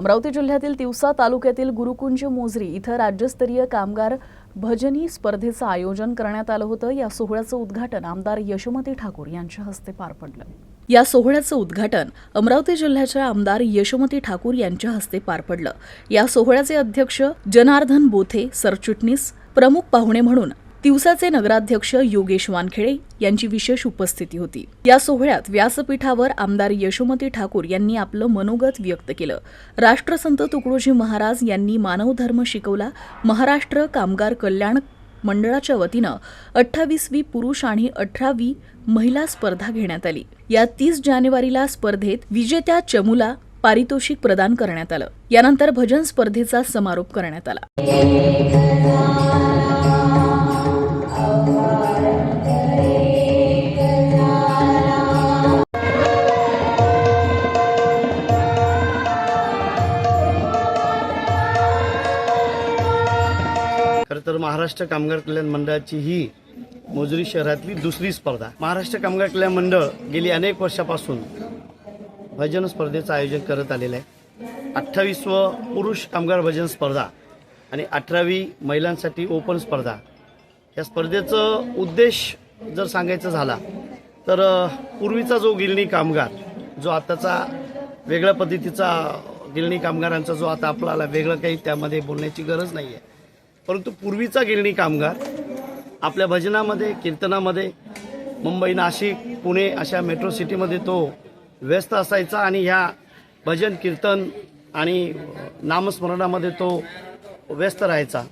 अमरावती जिल्ह्यातील तिवसा तालुक्यातील गुरुकुंज मोजरी इथं राज्यस्तरीय कामगार भजनी स्पर्धेचं आयोजन करण्यात आलं होतं. या सोहळ्याचं उद्घाटन आमदार यशोमती ठाकूर यांच्या हस्ते पार पडलं. या सोहळ्याचं उद्घाटन अमरावती जिल्ह्याच्या आमदार यशोमती ठाकूर यांच्या हस्ते पार पडलं. या सोहळ्याचे अध्यक्ष जनार्दन बोथे सरचिटणीस प्रमुख पाहुणे म्हणून तिवसाचे नगराध्यक्ष योगेश वानखेडे यांची विशेष उपस्थिती होती. या सोहळ्यात व्यासपीठावर आमदार यशोमती ठाकूर यांनी आपलं मनोगत व्यक्त केलं. राष्ट्रसंत तुकडोजी महाराज यांनी मानवधर्म शिकवला. महाराष्ट्र कामगार कल्याण मंडळाच्या वतीनं अठ्ठावीसवी पुरुष आणि अठरावी महिला स्पर्धा घेण्यात आली. या तीस जानेवारीला स्पर्धेत विजेत्या चमूला पारितोषिक प्रदान करण्यात आलं. यानंतर भजन स्पर्धेचा समारोप करण्यात आला. तर महाराष्ट्र कामगार कल्याण मंडळाची ही मोजरी शहरातली दुसरी स्पर्धा. महाराष्ट्र कामगार कल्याण मंडळ गेली अनेक वर्षापासून भजन स्पर्धेचं आयोजन करत आलेलं आहे. अठ्ठावीसवं पुरुष कामगार भजन स्पर्धा आणि अठरावी महिलांसाठी ओपन स्पर्धा. या स्पर्धेचं उद्देश जर सांगायचं झाला तर पूर्वीचा जो गिरणी कामगार जो आताचा वेगळ्या पद्धतीचा गिरणी कामगारांचा जो आता आपल्याला वेगळं काही त्यामध्ये बोलण्याची गरज नाही आहे परंतु पूर्वीचा गिरणी कामगार आपल्या भजनामध्ये कीर्तनामध्ये मुंबई नाशिक पुणे अशा मेट्रो सिटीमध्ये तो व्यस्त असायचा आणि ह्या भजन कीर्तन आणि नामस्मरणामध्ये तो व्यस्त राहायचा.